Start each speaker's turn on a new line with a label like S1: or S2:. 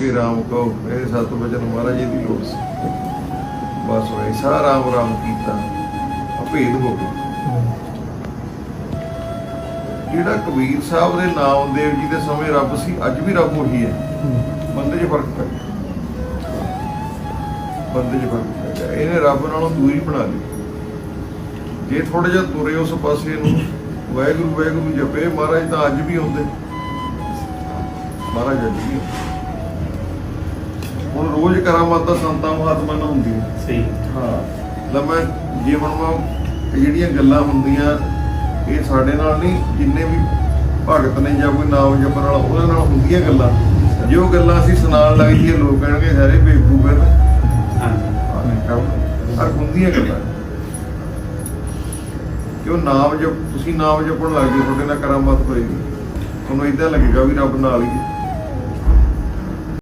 S1: ਕੇ ਰਾਮ ਕਹੋ। ਇਹ ਸਤ ਵਚਨ ਮਹਾਰਾਜ ਜੀ ਦੀ ਲੋੜ ਸੀ। ਬਸ ਐਸਾ ਰਾਮ ਰਾਮ ਕੀਤਾ। ਅਭੇਦ ਹੋ ਗਿਆ। ਜਿਹੜਾ ਕਬੀਰ ਸਾਹਿਬ ਦੇ ਨਾਮਦੇਵ ਜੀ ਦੇ ਸਮੇਂ ਰੱਬ ਸੀ, ਅੱਜ ਵੀ ਰੱਬ ਉਹੀ ਹੈ। ਬੰਦੇ 'ਚ ਫ਼ਰਕ ਪੈ ਗਿਆ। ਬੰਦੇ 'ਚ ਫ਼ਰਕ ਪੈ ਗਿਆ। ਇਹਨੇ ਰੱਬ ਨਾਲੋਂ ਦੂਰੀ ਬਣਾ ਲਈ। ਜੇ ਥੋੜਾ ਜਿਹਾ ਤੁਰੇ ਉਸ ਪਾਸੇ ਨੂੰ, ਵਾਹਿਗੁਰੂ ਵਾਹਿਗੁਰੂ ਜਪੇ, ਮਹਾਰਾਜ ਤਾਂ ਅੱਜ ਵੀ ਆਉਂਦੇ। ਮਹਾਰਾਜ ਅੱਜ ਵੀ ਹੁਣ ਰੋਜ਼ ਕਰਾਮਾਤਾਂ ਸੰਤਾਂ ਮਹਾਤਮਾ ਨਾਲ ਹੁੰਦੀਆਂ
S2: ਸਹੀ।
S1: ਹਾਂ। ਲੰਮਾ ਜੀਵਨ ਮਾ ਜਿਹੜੀਆਂ ਗੱਲਾਂ ਹੁੰਦੀਆਂ ਇਹ ਸਾਡੇ ਨਾਲ ਨਹੀਂ ਜਿੰਨੇ ਵੀ ਭਗਤ ਨੇ ਜਾਂ ਕੋਈ ਨਾਮ ਜਪਣ ਵਾਲਾ ਉਹਨਾਂ ਨਾਲ ਹੁੰਦੀਆਂ ਗੱਲਾਂ। ਜੋ ਗੱਲਾਂ ਅਸੀਂ ਸੁਣਾਉਣ ਲੱਗ ਜੀਏ ਲੋਕ ਕਹਿਣਗੇ ਸਾਰੇ ਬੇਵਕੂਫ ਹੈ
S2: ਹਾਂਜੀ।
S1: ਹਰ ਹੁੰਦੀਆਂ ਗੱਲਾਂ। ਕਿਉਂ ਨਾਮ ਜਪ ਤੁਸੀਂ ਨਾਮ ਜਪਣ ਲੱਗ ਜਾਓ ਤੁਹਾਡੇ ਨਾਲ ਕਰਾਮਾਤ ਹੋਏਗੀ। ਤੁਹਾਨੂੰ ਇਦਾਂ ਲੱਗੇਗਾ ਵੀ ਰੱਬ ਨਾਲ ਹੀ ਹੈ।